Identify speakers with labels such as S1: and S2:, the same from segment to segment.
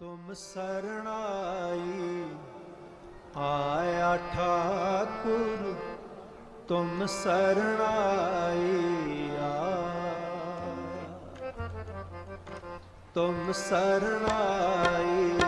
S1: ਤੁਮ ਸਰਣਾਈ ਆਇਆ ਠਾਕੁਰ ਤੁਮ ਸਰਣਾਈ ਆ। ਤੁਮ ਸਰਣਾਈ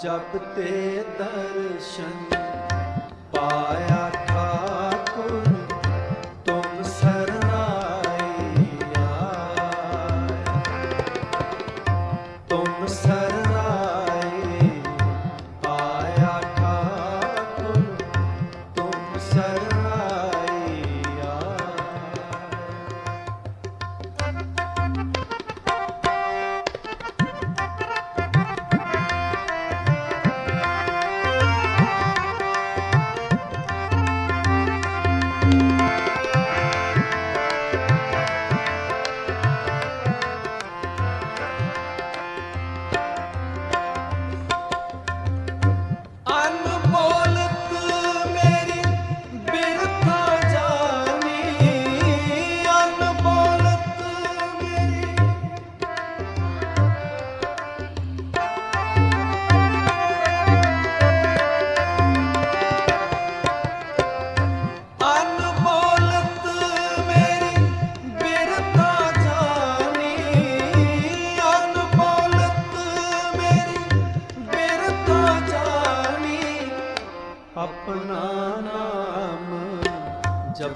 S1: ਜਪ ਤੇ ਦਰਸ਼ਨ ਪਾਇਆ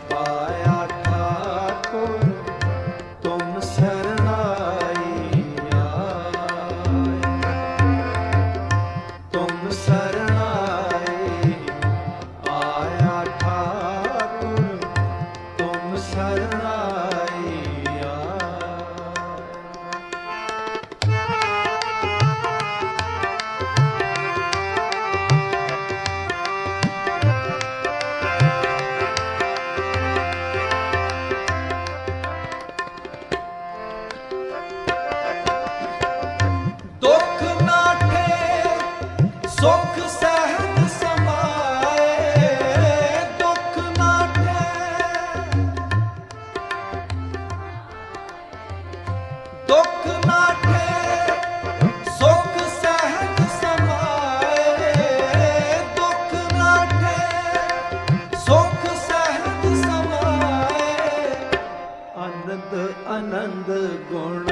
S1: Bye. the corner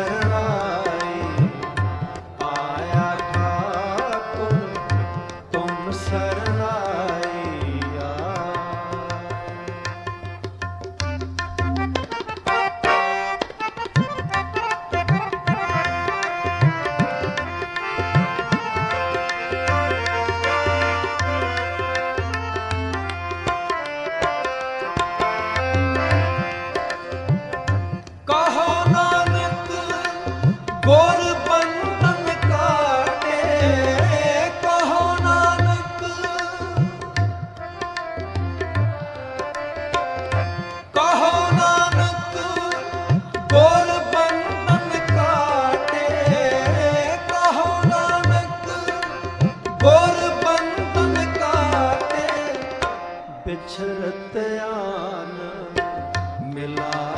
S1: ला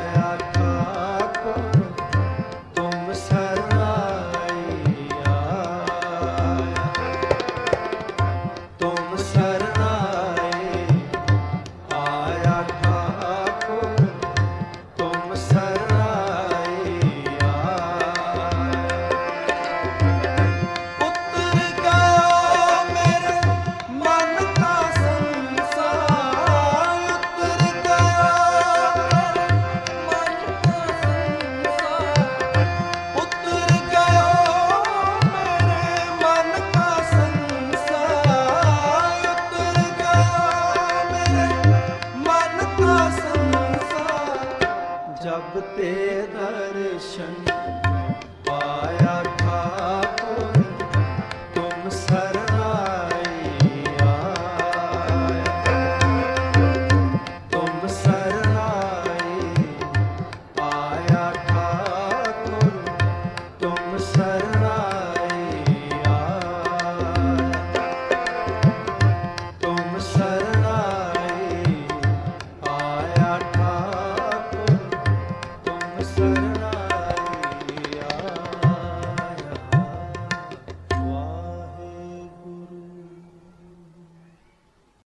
S1: ਤੇ ਦਰਸ਼ਨ